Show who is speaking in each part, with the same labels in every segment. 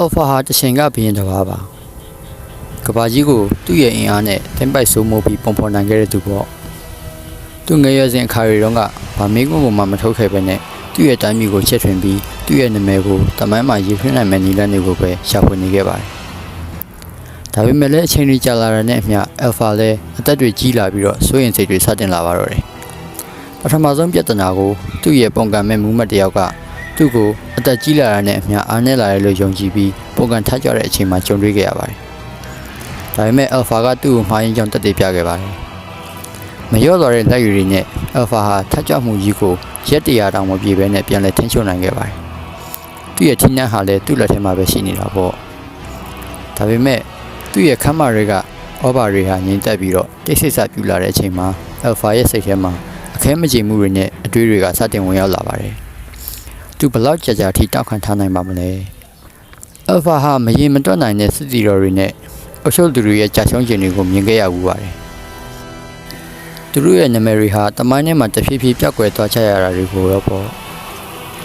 Speaker 1: Alpha ဟာတချိန်ကဘရင်တစ်ပါးပါကဘာကြီးကိုသူ့ရဲ့အင်အားနဲ့တင်ပိုက်ဆိုးမိုးပြီးပုံဖော်နိုင်ခဲ့တဲ့သူပေါ့သူငယ်ရွယ်စဉ်အခါတွေတုန်းကဗာမင်းကုန်းပေါ်မှာမထုတ်ခဲ့ပဲနဲ့သူ့ရဲ့တိုင်းပြည်ကိုချက်ထွင်ပြီးသူ့ရဲ့နာမည်ကိုတမိုင်းမှာရေးထွင်းနိုင်မယ့်နည်းလမ်းတွေကိုပဲရှာဖွေနေခဲ့ပါတယ်ဒါပေမဲ့လည်းအချိန်ကြီးကြာလာတဲ့နဲ့အမျှ Alpha လည်းအသက်တွေကြီးလာပြီးတော့စိုးရင်စိတ်တွေစတင်လာပါတော့တယ်ပထမဆုံးပြဿနာကိုသူ့ရဲ့ပုံကံမဲ့မူးမတ်တစ်ယောက်က သူ့ကိုအသက်ကြီးလာတာနဲ့အမျှအားနည်းလာတယ်လို့ယုံကြည်ပြီးပုံကံထားကြတဲ့အချိန်မှာကြုံတွေ့ခဲ့ရပါတယ်ဒါပေမဲ့ Alpha ကသူ့ကိုမှားယွင်းကြောင်းတက်တည်ပြခဲ့ပါတယ်မလျော့သွားတဲ့လက်ရည်တွေနဲ့ Alpha ဟာထပ်ကြွမှုကြီးကိုရက်တရာတောင်မပြေဘဲနဲ့ပြန်လည်ထင်းချုံနိုင်ခဲ့ပါတယ်သူ့ရဲ့ထင်းနှန်းဟာလည်းသူ့လက်ထဲမှာပဲရှိနေတာပေါ့ဒါပေမဲ့သူ့ရဲ့ခမ်းမတွေကဩဘာတွေဟာငြိမ်သက်ပြီးတော့တိတ်ဆိတ်ဆပြူလာတဲ့အချိန်မှာ Alpha ရဲ့စိတ်ထဲမှာအခဲမကြေမှုတွေနဲ့အတွေးတွေကစတင်ဝင်ရောက်လာပါတယ် သူဘလောက်ကြာကြာထိတောက်ခံထားနိုင်ပါမလဲ Alpha ဟာမရင်မတွက်နိုင်တဲ့စစ်တီတော်တွေနဲ့အရှုပ်သူတွေရဲ့ကြာရှုံးခြင်းတွေကိုမြင်ခဲ့ရဘူးပါတယ်သူတို့ရဲ့နာမည်တွေဟာတမိုင်းထဲမှာတဖြည်းဖြည်းပြောက်ကွယ်သွားကြရတာတွေကိုတော့ပေါ့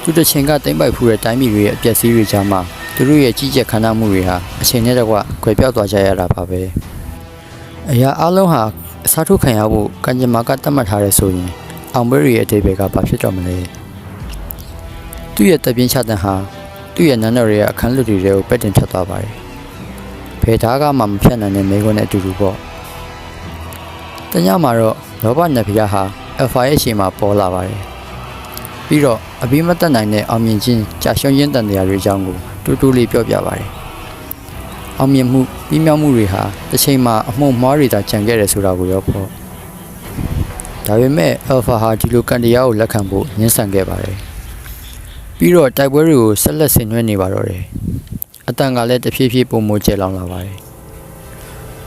Speaker 1: သူတစ်ချိန်ကတိမ့်ပိုက်ဖူးတဲ့တိုင်းပြည်တွေရဲ့အပျက်စီးတွေကြားမှာသူတို့ရဲ့ကြီးကျယ်ခမ်းနားမှုတွေဟာအချိန်နဲ့တကွကွယ်ပြောက်သွားကြရတာပါပဲအရာအလုံးဟာအစားထိုးခံရဖို့ကံကြမ္မာကတတ်မှတ်ထားတဲ့ဆိုရင်အောင်ပွဲတွေရဲ့အတိတ်ပဲကဘာဖြစ်တော့မလဲ သူ့ရဲ့တပ်ပြင်းချတဲ့ဟာသူ့ရဲ့နန်းတော်ရဲ့အခန်းလွတ်တွေကိုပက်တင်ထပ်သွားပါတယ်ဖယ်သားကမှမဖြတ်နိုင်တဲ့မိကုန်းနဲ့အတူတူပေါ့တညမှာတော့လောဘနတ်ဖျားဟာအဖာရဲ့ရှေ့မှာပေါ်လာပါတယ်ပြီးတော့အပြီးမတက်နိုင်တဲ့အောင်မြင်ခြင်းကြာရှုံးခြင်းတန်တရားတွေအကြောင်းကိုတူတူလေးပြောပြပါတယ်အောင်မြင်မှုပြီးမြောက်မှုတွေဟာတစ်ချိန်မှာအမှုန့်မှားတွေသာကြံခဲ့တယ်ဆိုတာကိုရောပေါ့ဒါပေမဲ့ Alpha ဟာဒီလိုကံတရားကိုလက်ခံဖို့ညှင်းဆန်ခဲ့ပါတယ် ပြီးတော့တိုက်ပွဲတွေကိုဆက်လက်ဆင်နွှဲနေပါတော့တယ်အတန်ကလည်းတဖြည်းဖြည်းပုံမိုကျဲလောင်လာပါတယ်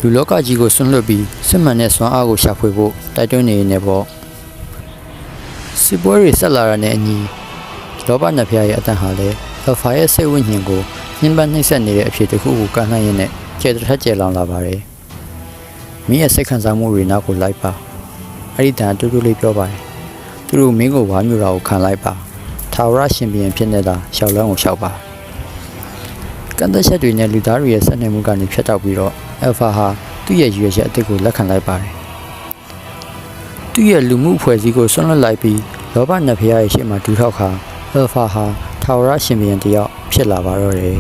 Speaker 1: လူလောကကြီးကိုဆွန့်လွတ်ပြီးစစ်မှန်တဲ့စွမ်းအားကိုရှာဖွေဖို့တိုက်တွန်းနေနေပေါ့စစ်ပွဲတွေဆက်လာတာနဲ့အညီလောဘနတ်ဖျားရဲ့အတန်ဟာလည်း Alpha ရဲ့စိတ်ဝိညာဉ်ကိုညှဉ်းပန်းနှိပ်စက်နေတဲ့အဖြစ်တစ်ခုကိုကန့်နှံ့ရင်းနဲ့ကျေတထက်ကျဲလောင်လာပါတယ်မင်းရဲ့စိတ်ခံစားမှုတွေနောက်ကိုလိုက်ပါအဲ့ဒီတန်အတူတူလေးပြောပါတယ်သူတို့မင်းကိုဝါမျိုးတာကိုခံလိုက်ပါ ထာဝရရှင်ဘီရင်ဖြစ်နေတာရှောက်လန်းကိုရှောက်ပါကန့်သက်ချက်တွေနဲ့လူသားတွေရဲ့ဆက်နွယ်မှုကနေဖြတ်တောက်ပြီးတော့ Alpha ဟာသူ့ရဲ့ရွေချက်အသစ်ကိုလက်ခံလိုက်ပါတယ်သူ့ရဲ့လူမှုအဖွဲ့အစည်းကိုဆွန့်လွတ်လိုက်ပြီးလောဘနတ်ဖျားရဲ့ရှေ့မှာဒူးထောက်ခါ Alpha ဟာထာဝရရှင်ဘီရင်တယောက်ဖြစ်လာပါတော့တယ်